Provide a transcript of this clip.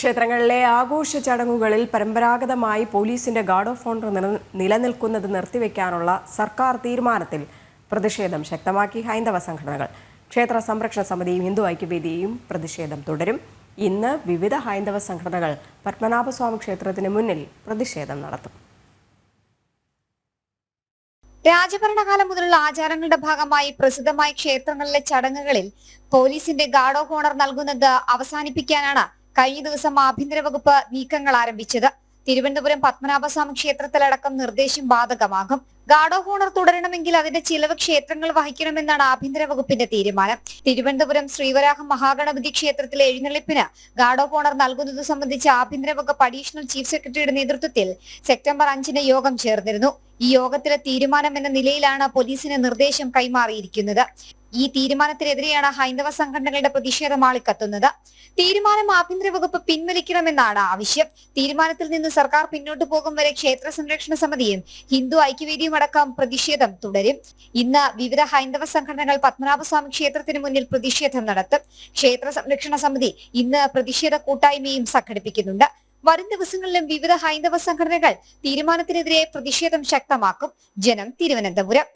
ക്ഷേത്രങ്ങളിലെ ആഘോഷ ചടങ്ങുകളിൽ പരമ്പരാഗതമായി പോലീസിന്റെ ഗാർഡ് ഓഫ് ഓണർ നിലനിൽക്കുന്നത് നിർത്തിവെക്കാനുള്ള സർക്കാർ തീരുമാനത്തിൽ പ്രതിഷേധം ശക്തമാക്കി ഹൈന്ദവ സംഘടനകൾ. ക്ഷേത്ര സംരക്ഷണ സമിതിയും ഹിന്ദു ഐക്യവേദിയും പ്രതിഷേധം തുടരും. ഇന്ന് വിവിധ ഹൈന്ദവ സംഘടനകൾ പത്മനാഭസ്വാമി ക്ഷേത്രത്തിന് മുന്നിൽ പ്രതിഷേധം നടത്തും. രാജഭരണകാലം മുതലുള്ള ആചാരങ്ങളുടെ ഭാഗമായി പ്രസിദ്ധമായ ക്ഷേത്രങ്ങളിലെ ചടങ്ങുകളിൽ പോലീസിന്റെ ഗാർഡ് ഓഫ് ഓണർ നൽകുന്നത് അവസാനിപ്പിക്കാനാണ് കഴിഞ്ഞ ദിവസം ആഭ്യന്തര വകുപ്പ് നീക്കങ്ങൾ ആരംഭിച്ചത്. തിരുവനന്തപുരം പത്മനാഭസ്വാമി ക്ഷേത്രത്തിലടക്കം നിർദ്ദേശം ബാധകമാകും. ഗാർഡ് ഓഫ് ഓണർ തുടരണമെങ്കിൽ അതിന്റെ ചിലവ് ക്ഷേത്രങ്ങൾ വഹിക്കണമെന്നാണ് ആഭ്യന്തര വകുപ്പിന്റെ തീരുമാനം. തിരുവനന്തപുരം ശ്രീവരാഹം മഹാഗണപതി ക്ഷേത്രത്തിലെ എഴുന്നള്ളിപ്പിന് ഗാർഡ് ഓഫ് ഓണർ നൽകുന്നത് സംബന്ധിച്ച് ആഭ്യന്തര വകുപ്പ് അഡീഷണൽ ചീഫ് സെക്രട്ടറിയുടെ നേതൃത്വത്തിൽ സെപ്റ്റംബർ അഞ്ചിന് യോഗം ചേർന്നിരുന്നു. ഈ യോഗത്തിലെ തീരുമാനം എന്ന നിലയിലാണ് പോലീസിന് നിർദ്ദേശം കൈമാറിയിരിക്കുന്നത്. ഈ തീരുമാനത്തിനെതിരെയാണ് ഹൈന്ദവ സംഘടനകളുടെ പ്രതിഷേധം ആളിക്കത്തുന്നത്. തീരുമാനം ആഭ്യന്തര വകുപ്പ് പിൻവലിക്കണമെന്നാണ് ആവശ്യം. തീരുമാനത്തിൽ നിന്ന് സർക്കാർ പിന്നോട്ടു പോകും വരെ ക്ഷേത്ര സംരക്ഷണ സമിതിയും ഹിന്ദു ഐക്യവേദിയും അടക്കം പ്രതിഷേധം തുടരും. ഇന്ന് വിവിധ ഹൈന്ദവ സംഘടനകൾ പത്മനാഭസ്വാമി ക്ഷേത്രത്തിന് മുന്നിൽ പ്രതിഷേധം നടത്തും. ക്ഷേത്ര സംരക്ഷണ സമിതി ഇന്ന് പ്രതിഷേധ കൂട്ടായ്മയും സംഘടിപ്പിക്കുന്നുണ്ട്. വരും ദിവസങ്ങളിലും വിവിധ ഹൈന്ദവ സംഘടനകൾ തീരുമാനത്തിനെതിരെ പ്രതിഷേധം ശക്തമാക്കും. ജനം തിരുവനന്തപുരം.